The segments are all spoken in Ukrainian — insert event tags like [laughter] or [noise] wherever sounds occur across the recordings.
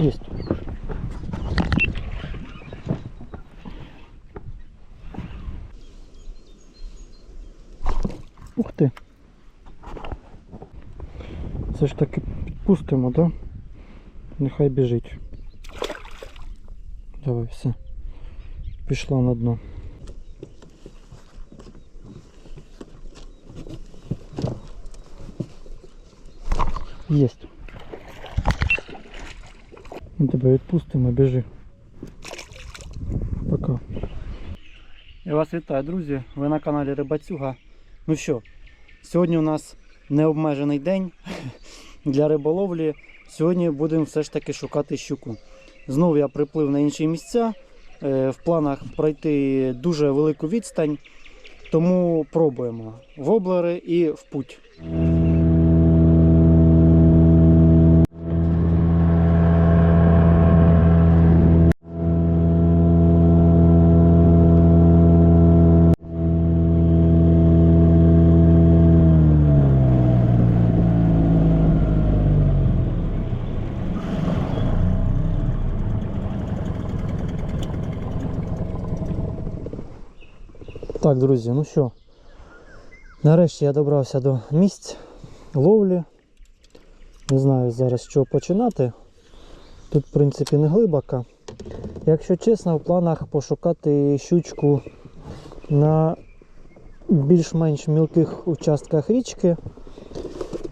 Есть. Ух ти. Все ж таки підпустимо, да? Нехай біжить. Давай, все. Пішла на дно. Єсть. Ми тебе відпустимо, біжи. Пока. Я вас вітаю, друзі. Ви на каналі Рибацюга. Ну що, сьогодні у нас необмежений день [laughs] для риболовлі. Сьогодні будемо все ж таки шукати щуку. Знову я приплив на інші місця. Е, В планах пройти дуже велику відстань. Тому пробуємо воблери і в путь. Так, друзі, ну що, нарешті я добрався до місць ловлі. Не знаю зараз з чого починати. Тут, в принципі, не глибоко. Якщо чесно, в планах пошукати щучку на більш-менш мілких участках річки,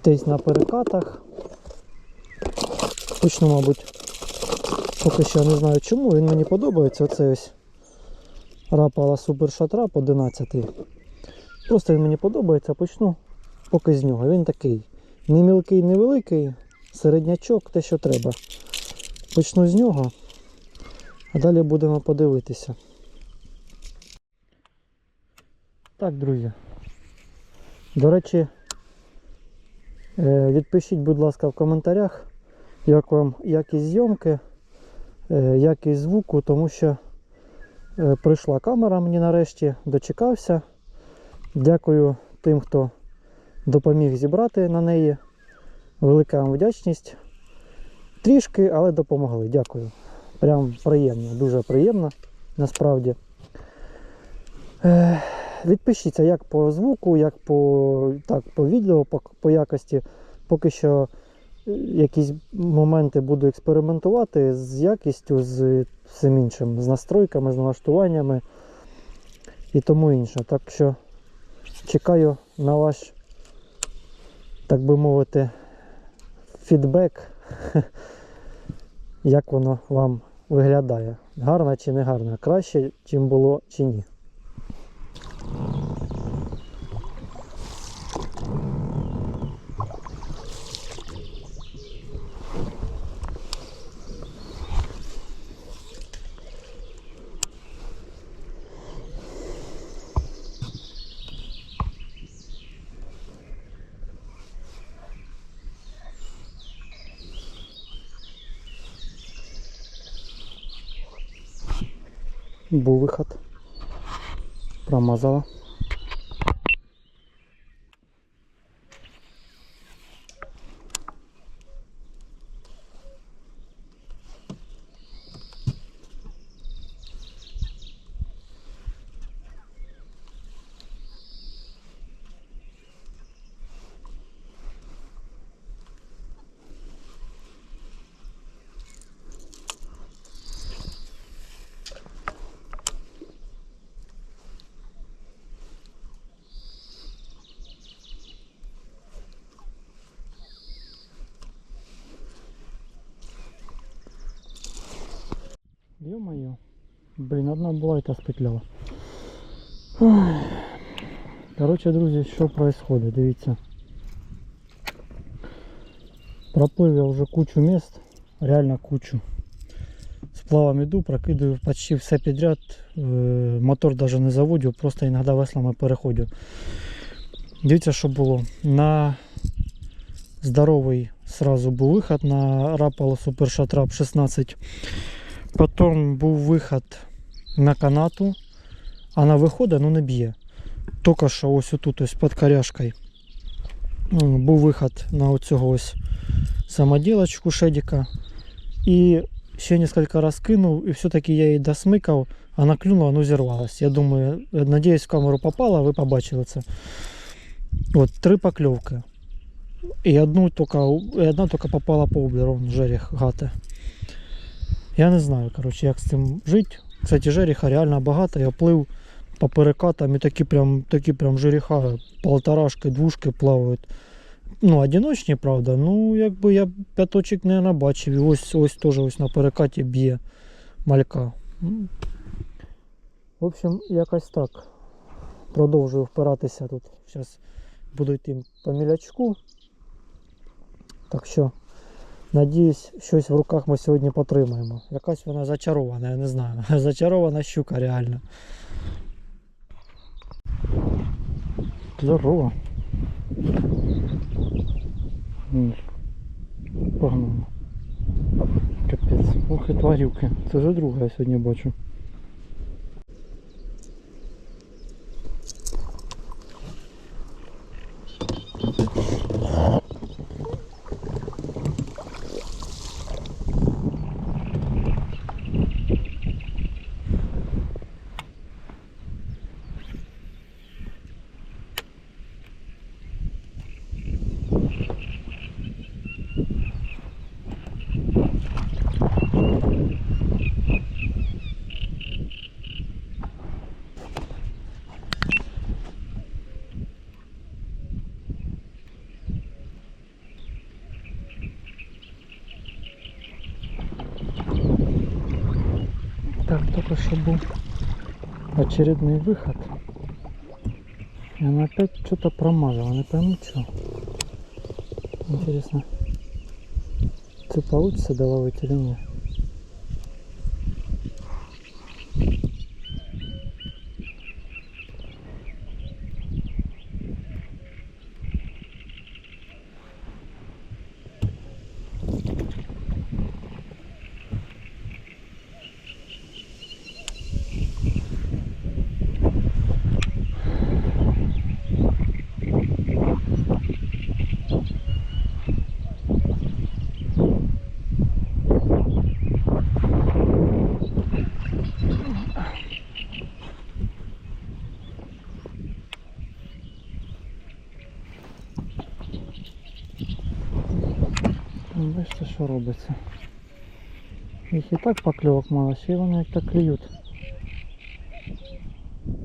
десь на перекатах. Почну, мабуть, поки що не знаю чому, він мені подобається. Оце ось Рапала Супер Шатрап 11. Просто він мені подобається, почну поки з нього. Він такий не мілкий, не великий, середнячок, те, що треба. Почну з нього, а далі будемо подивитися. Так, друзі. До речі, е, відпишіть, будь ласка, в коментарях, як вам якість зйомки, е, якість звуку, тому що Прийшла камера мені нарешті, дочекався. Дякую тим, хто допоміг зібрати на неї. Велика вам вдячність. Трішки, але допомогли. Дякую. Прям приємно, дуже приємно насправді. Е, Відпишіться як по звуку, як по, так, по відео, по, по якості. Поки що е, якісь моменти буду експериментувати з якістю, з всім іншим, з настройками, з налаштуваннями і тому інше. Так що чекаю на ваш, так би мовити, фідбек, [laughs] як воно вам виглядає. Гарно чи не гарно, краще, чим було чи ні. Був виход. Промазала. Ё-моё. Блін, одна була і та спетляла. Ой. Коротше, друзі, що відбувається? Дивіться. Проплив я вже кучу міст, реально кучу. З плавом іду, прокидаю почти все підряд. Е, Мотор навіть не заводю, просто іноді веслами переходжу. Дивіться, що було. На здоровий сразу був виход на Rapala Super Shatrap 16. Потім був виход на канату, а на виходи ну, не б'є. Тільки що ось отут ось під коряшкою був виход на оцього ось самоділочку шедіка. И ще несколько раз кинув, и все-таки я її досмикав, вона клюнула, воно зірвалась. Я думаю, надіюсь, в камеру попала, ви побачили це. От, три покльовки. І одну тільки, і одна тільки попала по облеру, вон, жерех гати. Я не знаю, коротше, як з цим жити. Кстати, жереха реально багато. Я плив по перекатам і такі прям, такі прям жереха, полторашки, двушки плавають. Ну, одиночні, правда. Ну, якби я п'яточок не набачив. І ось ось теж ось на перекаті б'є малька. Ну, В общем, якось так. Продовжую впиратися тут. Зараз буду йти по мілячку. Так що, надіюсь, щось в руках ми сьогодні потримаємо. Якась вона зачарована, я не знаю. [laughs] Зачарована щука реально. Здорово. Погнали. Капець. Ох і тварюки. Це вже друга я сьогодні бачу. Так, только что был очередной выход. И она опять что-то промазала, не пойму что. Интересно, это получится доловить или нет. Ну, Бачите, що робиться. Їх і так покльовок мало, ще й вони як так клюють.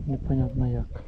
Непонятно як.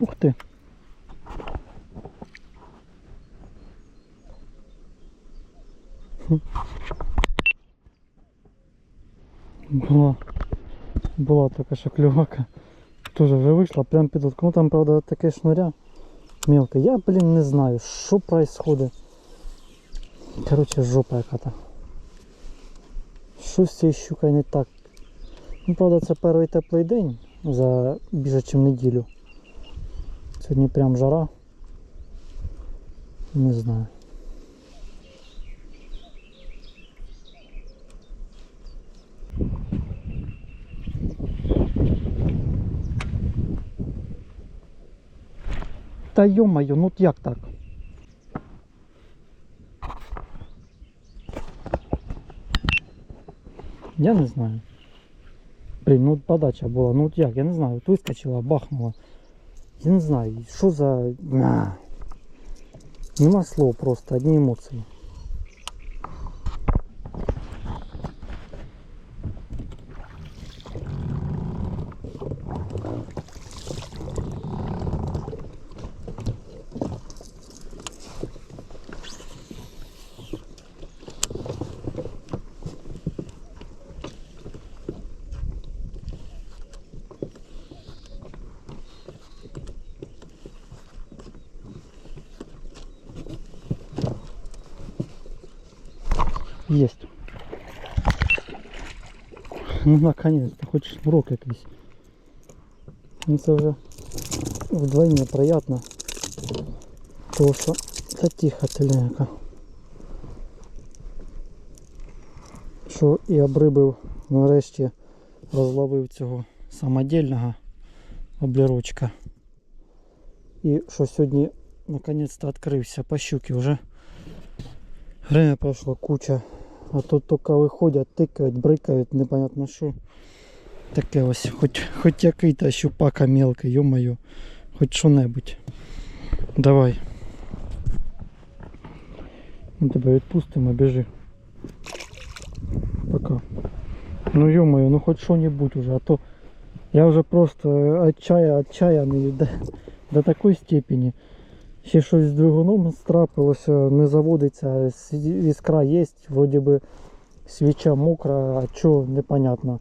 Ух ти. Хм. Була, така що клювака. Теж вже вийшла прямо під Ну там, правда, таке шнуря мелке. Я, блін, не знаю, що происходит. Короче, жопа яка-то. Що з цією щукою не так. Ну, правда, це перший теплий день за більше, ніж неділю. Сьогодні прям жара. Не знаю. Та йо-моє, ну як так? Я не знаю. Блін, ну подача була, ну от як, я не знаю, от вискочила, бахнула. Я не знаю, что за. Нема слов просто, одни емоції. Ну, наконец-то, хоч шнурок якийсь. Ну, це вже вдвойне приємно. Тому що це тихо теленька. Що і обрибив, нарешті розловив цього самодільного облірочка. І що сьогодні наконец-то відкрився по щуки вже. Время прошло куча. А тут тільки виходять, тикають, брикають, непонятно що. Таке ось, хоч, хоч який-то щупака мелкий, йо-моє, хоч що-небудь. Давай. Ми тебе відпустимо, біжи. Пока. Ну ё-моё, ну хоть что-нибудь уже, а то я вже просто отчая, отчаяний до, до такої степені. Ще щось з двигуном страпилося, не заводиться, іскра є, вроді би свіча мокра, а чого непонятно.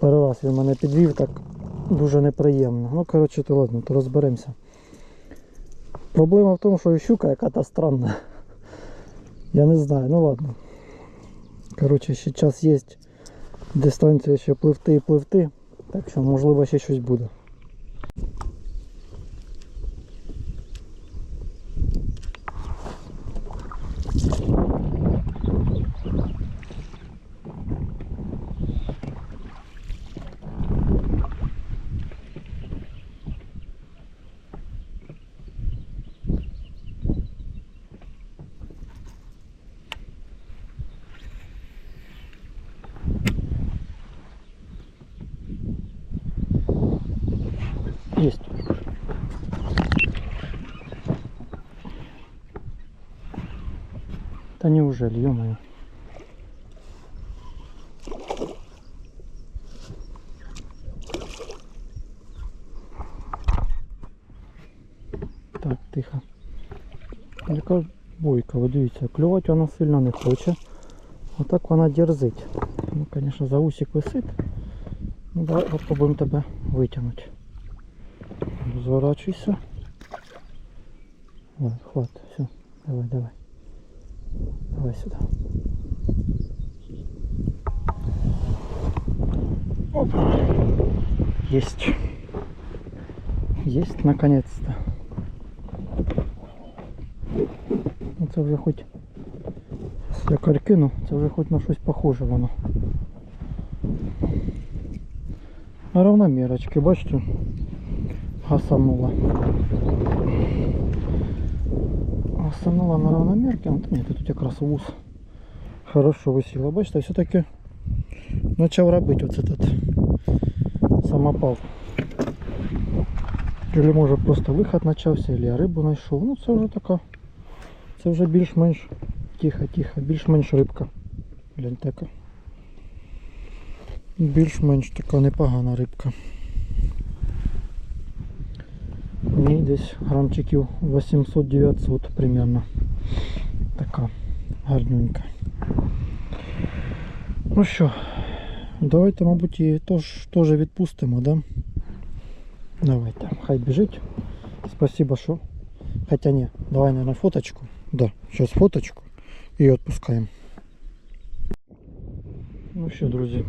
Перший раз він мене підвів, так дуже неприємно. Ну коротше, то ладно, то розберемося. Проблема в тому, що щука яка-то странна. Я не знаю, ну ладно. Коротше, ще час є. Дистанція ще пливти і пливти. Так що можливо ще щось буде. Да неужели, ё-моё. Так, тихо. Яка бойка, ви дивіться, клювати вона сильно не хоче. Отак вона дерзить. Ну, звісно, за усик висить. Ну, давай попробуємо тебе витягнути. Разворачивайся. Вот, хватит, все. Давай, давай. Давай сюда. Опа. Есть. Есть наконец-то. Це вже хоч я каркину, це вже хоч на щось похоже воно. А равномірочки, бачите? гасанула. Гасанула на равномірки. Ну, ні, тут якраз вуз хорошо висіло. Бачите, все-таки почав робити оце тут самопал. Или може просто виход почався, или я рибу знайшов. Ну це вже така. Це вже більш-менш тихо-тихо, більш-менш рибка. Глянь така. Більш-менш така непогана рибка. десь грамчиків 800-900 примерно. Така гарненька. Ну що, давайте, мабуть, її теж, теж відпустимо, да? Давайте, хай біжить. Спасибо, що. Хотя ні, давай, наверное, фоточку. Да, сейчас фоточку і відпускаємо. Ну що, друзі,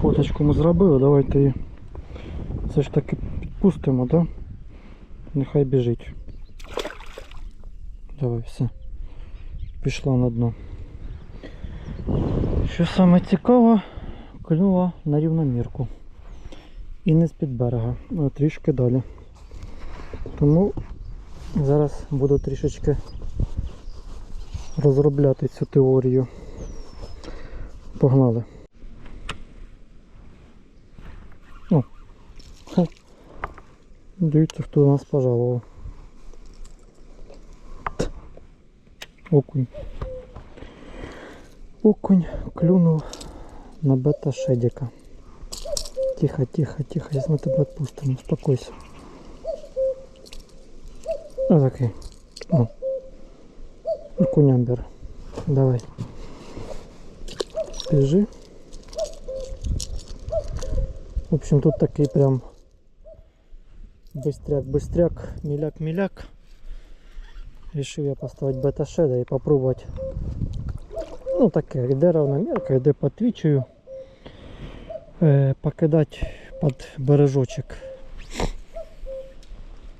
фоточку ми зробили, давайте її все ж таки підпустимо, да? Нехай біжить. Давай, все. Пішла на дно. Що саме цікаво, клюнула на рівномірку. І не з-під берега, а трішки далі. Тому зараз буду трішечки розробляти цю теорію. Погнали. Дивіться, хто нас пожалував. Окунь. Окунь клюнув на бета шедика. Тихо, тихо, тихо, сейчас мы тебя отпустим, успокойся. А такой. О. Окунямбер. Давай. Бежи. В общем, тут такий прям быстряк, быстряк, миляк, миляк. Решил я поставить бета-шеда и попробовать Ну таке, йде равномірка, йде по твічою. Е, покидати під бережочок.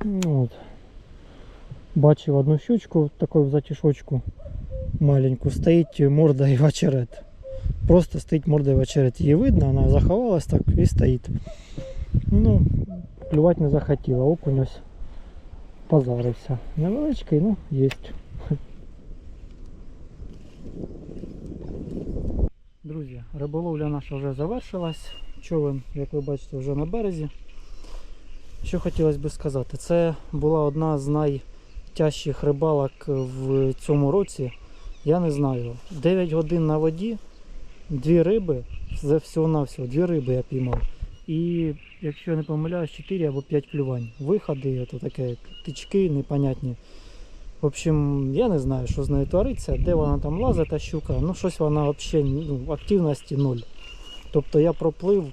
Ну, От. Бачив одну щучку, таку в затішочку маленьку, стоїть мордою в очерет. Просто стоїть мордою в очерет. Її видно, вона заховалась так і стоїть. Ну, клювати не захотіла, окунь ось позарився. Невеличкий, ну, є. Друзі, риболовля наша вже завершилась. Човен, як ви бачите, вже на березі. Що хотілося би сказати, це була одна з найтяжчих рибалок в цьому році. Я не знаю. 9 годин на воді, дві риби, за всього-навсього, дві риби я піймав. І якщо я не помиляюсь, 4 або 5 клювань. Виходи, то таке тички непонятні. В общем, я не знаю, що з нею твориться, де вона там лазить, та щука. Ну, щось вона взагалі ну, активності ноль. Тобто я проплив,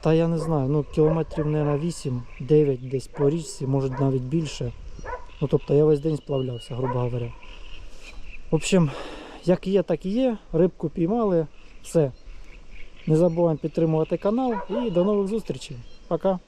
та я не знаю, ну кілометрів, мабуть, 8-9 десь по річці, може навіть більше. Ну, тобто я весь день сплавлявся, грубо говоря. В общем, як є, так і є. Рибку піймали. Все. Не забуваємо підтримувати канал і до нових зустрічей. Пока.